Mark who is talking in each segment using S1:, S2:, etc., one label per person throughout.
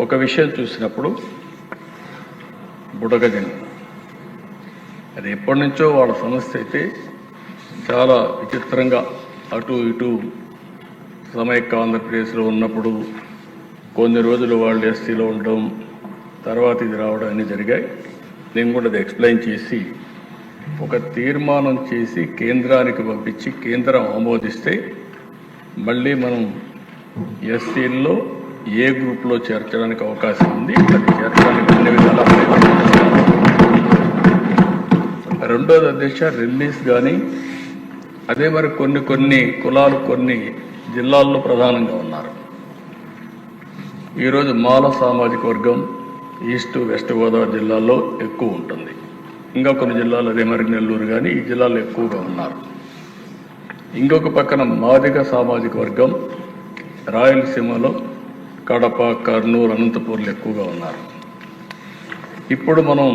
S1: ఒక విషయం చూసినప్పుడు బుడగజంగం అది ఎప్పటి నుంచో వాళ్ళ సమస్య అయితే చాలా విచిత్రంగా అటు ఇటు సమైక్య ఆంధ్రప్రదేశ్లో ఉన్నప్పుడు కొన్ని రోజులు వాళ్ళు ఎస్సీలో ఉండడం తర్వాత ఇది రావడం అన్నీ జరిగాయి. నేను కూడా అది ఎక్స్ప్లెయిన్ చేసి ఒక తీర్మానం చేసి కేంద్రానికి పంపించి కేంద్రం ఆమోదిస్తే మళ్ళీ మనం ఎస్సీల్లో ఏ గ్రూప్లో చేర్చడానికి అవకాశం ఉంది? అది చేర్చడానికి అన్ని విధాలా రెండోది అధ్యక్ష రిలీజ్ కానీ అదే మరి కొన్ని కొన్ని కులాలు కొన్ని జిల్లాల్లో ప్రధానంగా ఉన్నారు. ఈరోజు మాల సామాజిక వర్గం ఈస్ట్ వెస్ట్ గోదావరి జిల్లాల్లో ఎక్కువ ఉంటుంది. ఇంకా కొన్ని జిల్లాలు అదే మరి నెల్లూరు కానీ ఈ జిల్లాలో ఎక్కువగా ఉన్నారు. ఇంకొక పక్కన మాదిగ సామాజిక వర్గం రాయలసీమలో కడప కర్నూలు అనంతపూర్లు ఎక్కువగా ఉన్నారు. ఇప్పుడు మనం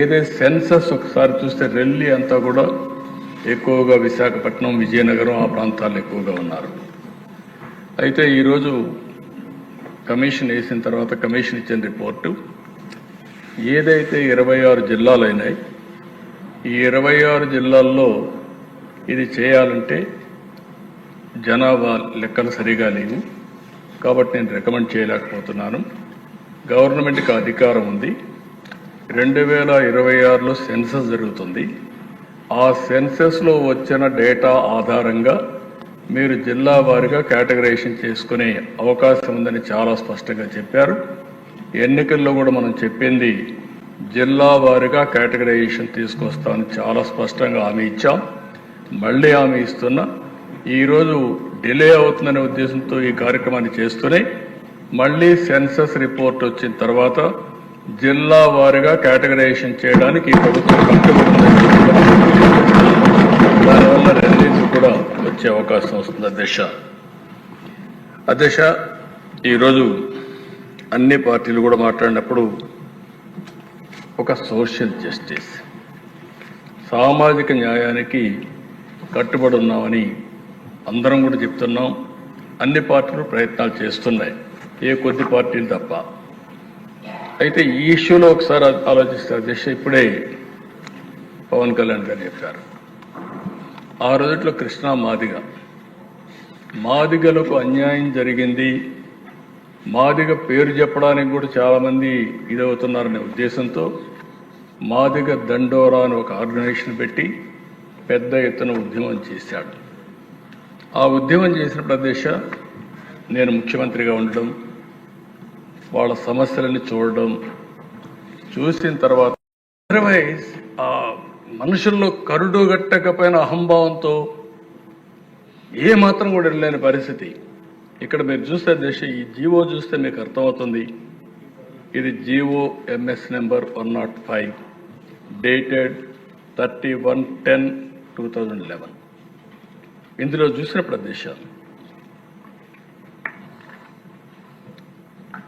S1: ఏదే సెన్సస్ ఒకసారి చూస్తే రెల్లి అంతా కూడా ఎక్కువగా విశాఖపట్నం విజయనగరం ఆ ప్రాంతాల్లో ఎక్కువగా ఉన్నారు. అయితే ఈరోజు కమిషన్ వేసిన తర్వాత కమిషన్ ఇచ్చిన రిపోర్టు ఏదైతే ఇరవై ఆరు జిల్లాలైనాయి ఈ ఇరవై ఆరు జిల్లాల్లో ఇది చేయాలంటే జనాభా లెక్కలు సరిగా లేవు. కాబట్టి నేను రికమెండ్ చేయలేకపోతున్నాను. గవర్నమెంట్కి అధికారం ఉంది. రెండు వేల ఇరవై ఆరులో సెన్సస్ జరుగుతుంది. ఆ సెన్సస్లో వచ్చిన డేటా ఆధారంగా మీరు జిల్లా వారీగా కేటగరైజేషన్ చేసుకునే అవకాశం ఉందని చాలా స్పష్టంగా చెప్పారు. ఎన్నికల్లో కూడా మనం చెప్పింది జిల్లా వారీగా కేటగరైజేషన్ తీసుకొస్తామని చాలా స్పష్టంగా హామీ ఇచ్చాం. మళ్ళీ హామీ ఇస్తున్నా ఈరోజు డిలే అవుతుందనే ఉద్దేశంతో ఈ కార్యక్రమాన్ని చేస్తూనే మళ్ళీ సెన్సస్ రిపోర్ట్ వచ్చిన తర్వాత జిల్లా వారీగా కేటగరైజేషన్ చేయడానికి ఈ ప్రభుత్వం కట్టుబడి దానివల్ల రిలీజ్ కూడా వచ్చే అవకాశం వస్తుంది అధ్యక్ష. అధ్యక్ష ఈరోజు అన్ని పార్టీలు కూడా మాట్లాడినప్పుడు ఒక సోషల్ జస్టిస్ సామాజిక న్యాయానికి కట్టుబడి ఉన్నామని అందరం కూడా చెప్తున్నాం. అన్ని పార్టీలు ప్రయత్నాలు చేస్తున్నాయి. ఏ కొద్ది పార్టీలు తప్ప. అయితే ఈ ఇష్యూలో ఒకసారి ఆలోచిస్తే అధ్యక్ష ఇప్పుడే పవన్ కళ్యాణ్ గారు చెప్పారు. ఆ రోజుట్లో కృష్ణా మాదిగ. మాదిగలకు అన్యాయం జరిగింది. మాదిగ పేరు చెప్పడానికి కూడా చాలామంది ఇదవుతున్నారనే ఉద్దేశంతో మాదిగ దండోరా అని ఒక ఆర్గనైజేషన్ పెట్టి పెద్ద ఎత్తున ఉద్యమం చేశాడు. ఆ ఉద్యమం చేసిన ప్రదేశ నేను ముఖ్యమంత్రిగా ఉండడం వాళ్ళ సమస్యలని చూడడం చూసిన తర్వాత అదర్వైజ్ ఆ మనుషుల్లో కరుడు గట్టకపోయిన అహంభావంతో ఏ మాత్రం కూడా వెళ్ళలేని పరిస్థితి. ఇక్కడ మీరు చూస్తే దేశ ఈ జీవో చూస్తే మీకు అర్థమవుతుంది. ఇది GO MS number one not five dated thirty one ten two thousand eleven. ఇందులో చూసిన ప్రదేశాలు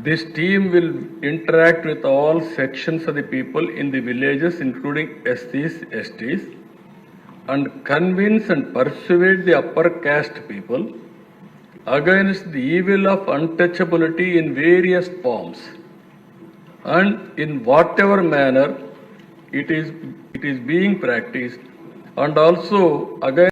S1: This team will interact with all sections of the people in the villages, including SCs, STs, and convince and persuade the upper caste people against the evil of untouchability in various forms and in whatever manner it is, it is being practiced, and also against